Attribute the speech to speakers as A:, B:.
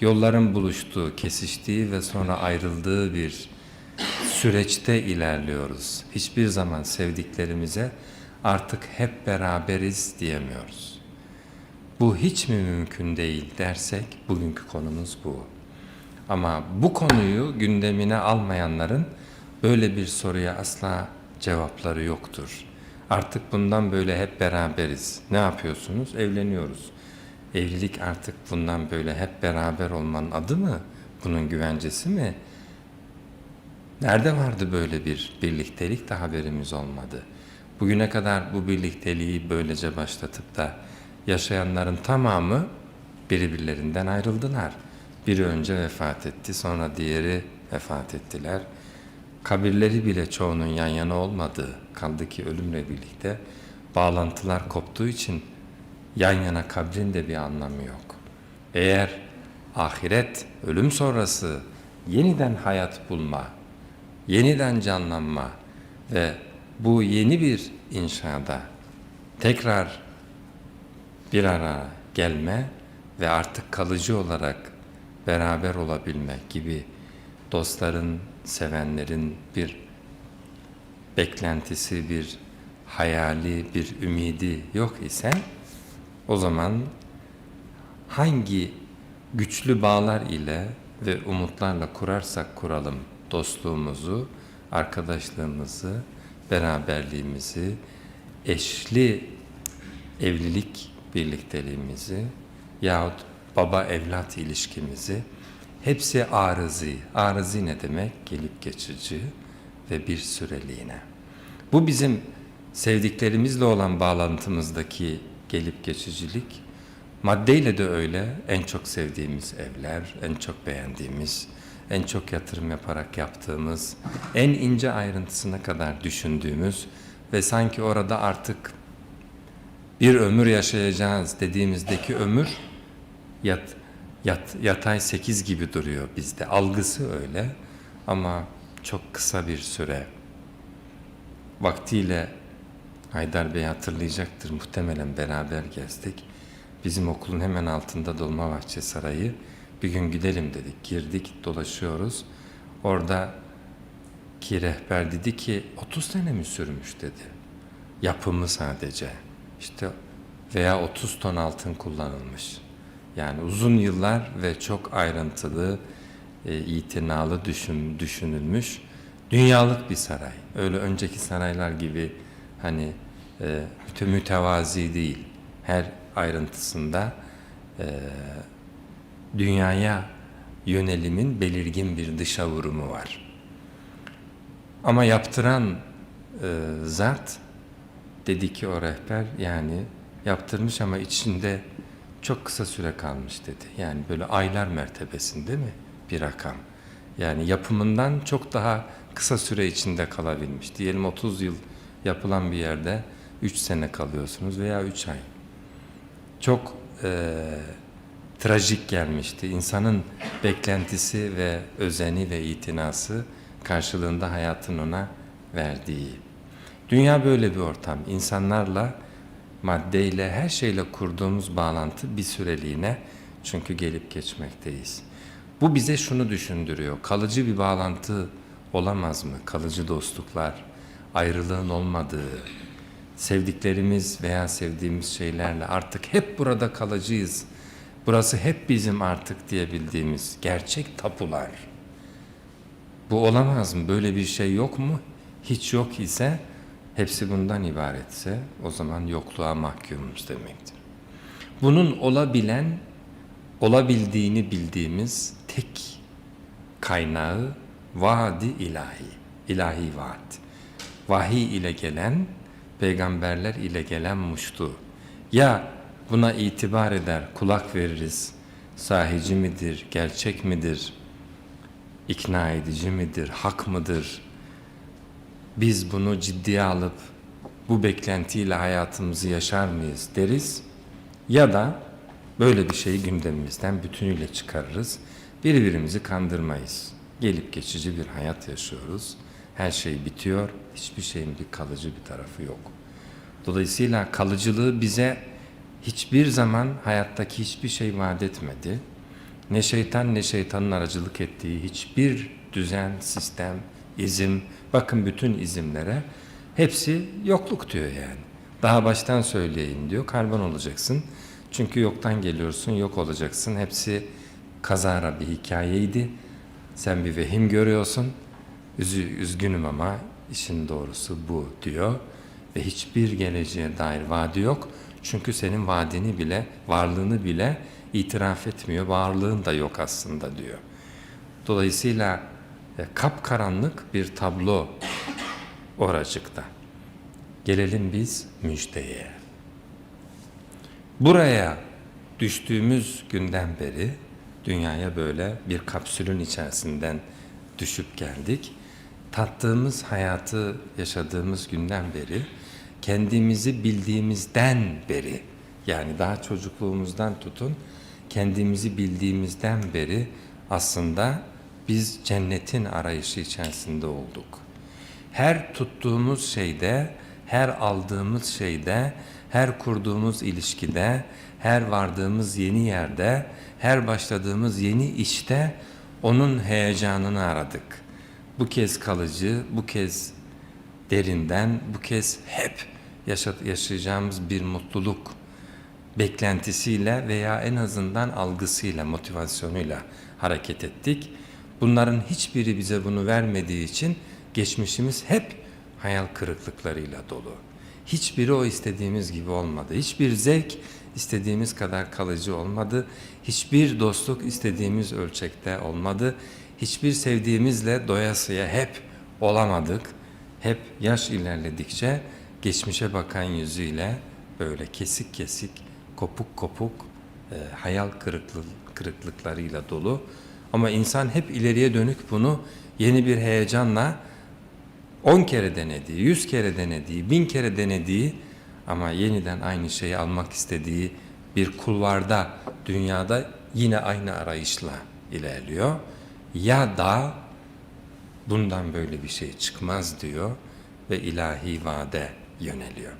A: yolların buluştuğu, kesiştiği ve sonra ayrıldığı bir süreçte ilerliyoruz. Hiçbir zaman sevdiklerimize artık hep beraberiz diyemiyoruz. Bu hiç mi mümkün değil dersek bugünkü konumuz bu. Ama bu konuyu gündemine almayanların böyle bir soruya asla cevapları yoktur. Artık bundan böyle hep beraberiz. Ne yapıyorsunuz? Evleniyoruz. Evlilik artık bundan böyle hep beraber olmanın adı mı? Bunun güvencesi mi? Nerede vardı böyle bir birliktelik de haberimiz olmadı. Bugüne kadar bu birlikteliği böylece başlatıp da yaşayanların tamamı birbirlerinden ayrıldılar. Biri önce vefat etti, sonra diğeri vefat ettiler. Kabirleri bile çoğunun yan yana olmadığı, kaldı ki ölümle birlikte bağlantılar koptuğu için yan yana kabrin de bir anlamı yok. Eğer ahiret, ölüm sonrası yeniden hayat bulma, yeniden canlanma ve bu yeni bir inşada tekrar bir araya gelme ve artık kalıcı olarak beraber olabilmek gibi dostların, sevenlerin bir beklentisi, bir hayali, bir ümidi yok ise o zaman hangi güçlü bağlar ile ve umutlarla kurarsak kuralım dostluğumuzu, arkadaşlığımızı, beraberliğimizi, eşli evlilik birlikteliğimizi yahut baba evlat ilişkimizi hepsi arızi. Arızi ne demek? Gelip geçici ve bir süreliğine. Bu bizim sevdiklerimizle olan bağlantımızdaki gelip geçicilik maddeyle de öyle en çok sevdiğimiz evler, en çok beğendiğimiz, en çok yatırım yaparak yaptığımız, en ince ayrıntısına kadar düşündüğümüz ve sanki orada artık bir ömür yaşayacağız dediğimizdeki ömür yat, yat, yatay 8 gibi duruyor bizde. Algısı öyle ama çok kısa bir süre. Vaktiyle Haydar Bey hatırlayacaktır muhtemelen beraber gezdik. Bizim okulun hemen altında Dolmabahçe Sarayı. Bir gün gidelim dedik. Girdik dolaşıyoruz. Orada ki rehber dedi ki 30 sene mi sürmüş dedi. Yapımı sadece. İşte veya 30 ton altın kullanılmış. Yani uzun yıllar ve çok ayrıntılı, e, itinalı düşün, düşünülmüş dünyalık bir saray. Öyle önceki saraylar gibi hani e, müte- mütevazi değil. Her ayrıntısında e, dünyaya yönelimin belirgin bir dışa vurumu var. Ama yaptıran e, zat dedi ki o rehber yani yaptırmış ama içinde çok kısa süre kalmış dedi. Yani böyle aylar mertebesinde mi bir rakam? Yani yapımından çok daha kısa süre içinde kalabilmiş. Diyelim 30 yıl yapılan bir yerde 3 sene kalıyorsunuz veya 3 ay. Çok e, trajik gelmişti. İnsanın beklentisi ve özeni ve itinası karşılığında hayatın ona verdiği. Dünya böyle bir ortam. İnsanlarla, maddeyle, her şeyle kurduğumuz bağlantı bir süreliğine çünkü gelip geçmekteyiz. Bu bize şunu düşündürüyor. Kalıcı bir bağlantı olamaz mı? Kalıcı dostluklar, ayrılığın olmadığı, sevdiklerimiz veya sevdiğimiz şeylerle artık hep burada kalıcıyız. Burası hep bizim artık diyebildiğimiz gerçek tapular. Bu olamaz mı? Böyle bir şey yok mu? Hiç yok ise hepsi bundan ibaretse o zaman yokluğa mahkumuz demektir. Bunun olabilen, olabildiğini bildiğimiz tek kaynağı vaadi ilahi, ilahi vaat. Vahiy ile gelen, peygamberler ile gelen muştu. Ya buna itibar eder, kulak veririz, sahici midir, gerçek midir, ikna edici midir, hak mıdır? Biz bunu ciddiye alıp bu beklentiyle hayatımızı yaşar mıyız deriz ya da böyle bir şeyi gündemimizden bütünüyle çıkarırız. Birbirimizi kandırmayız. Gelip geçici bir hayat yaşıyoruz. Her şey bitiyor. Hiçbir şeyin bir kalıcı bir tarafı yok. Dolayısıyla kalıcılığı bize hiçbir zaman hayattaki hiçbir şey vaat etmedi. ne şeytan ne şeytanın aracılık ettiği hiçbir düzen, sistem, izim, bakın bütün izimlere hepsi yokluk diyor yani. Daha baştan söyleyeyim diyor, karbon olacaksın. Çünkü yoktan geliyorsun, yok olacaksın. Hepsi kazara bir hikayeydi. Sen bir vehim görüyorsun. Üzü, üzgünüm ama işin doğrusu bu diyor. Ve hiçbir geleceğe dair vaadi yok. Çünkü senin vaadini bile, varlığını bile itiraf etmiyor. Varlığın da yok aslında diyor. Dolayısıyla e, kapkaranlık bir tablo oracıkta. Gelelim biz müjdeye. Buraya düştüğümüz günden beri dünyaya böyle bir kapsülün içerisinden düşüp geldik. Tattığımız hayatı yaşadığımız günden beri kendimizi bildiğimizden beri yani daha çocukluğumuzdan tutun kendimizi bildiğimizden beri aslında biz cennetin arayışı içerisinde olduk. Her tuttuğumuz şeyde, her aldığımız şeyde, her kurduğumuz ilişkide, her vardığımız yeni yerde, her başladığımız yeni işte onun heyecanını aradık. Bu kez kalıcı, bu kez derinden, bu kez hep yaşa- yaşayacağımız bir mutluluk beklentisiyle veya en azından algısıyla, motivasyonuyla hareket ettik. Bunların hiçbiri bize bunu vermediği için geçmişimiz hep hayal kırıklıklarıyla dolu. Hiçbiri o istediğimiz gibi olmadı. Hiçbir zevk istediğimiz kadar kalıcı olmadı. Hiçbir dostluk istediğimiz ölçekte olmadı. Hiçbir sevdiğimizle doyasıya hep olamadık. Hep yaş ilerledikçe geçmişe bakan yüzüyle böyle kesik kesik, kopuk kopuk e, hayal kırıklık, kırıklıklarıyla dolu. Ama insan hep ileriye dönük bunu yeni bir heyecanla 10 kere denediği, 100 kere denediği, 1000 kere denediği ama yeniden aynı şeyi almak istediği bir kulvarda, dünyada yine aynı arayışla ilerliyor. Ya da bundan böyle bir şey çıkmaz diyor ve ilahi vade yöneliyor.